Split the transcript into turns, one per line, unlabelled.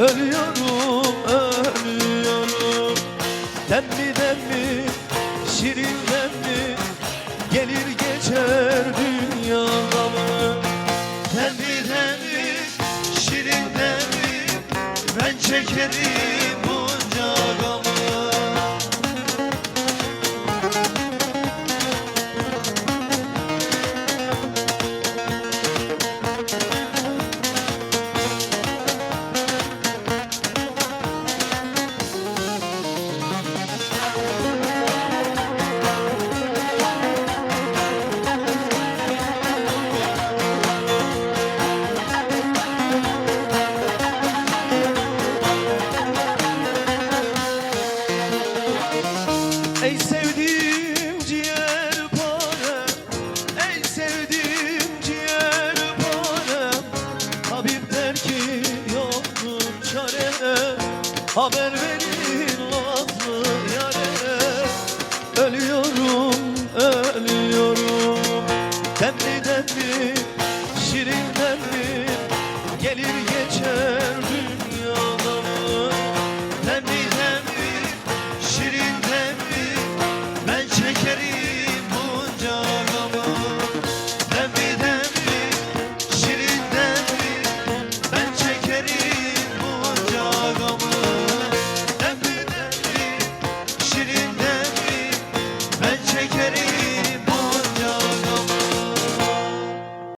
Ölüyorum, ölüyorum. Demli demli, şirin demli Gelir geçer dünya gamı Demli demli, şirin demli Ben çekerim Ey sevdiğim ciğer parem Ey sevdiğim ciğer parem Tabip der ki yoktur çare Haber verin nazlı yare. Ölüyorum, ölüyorum. Demli demli, şirin demli Gelir geçer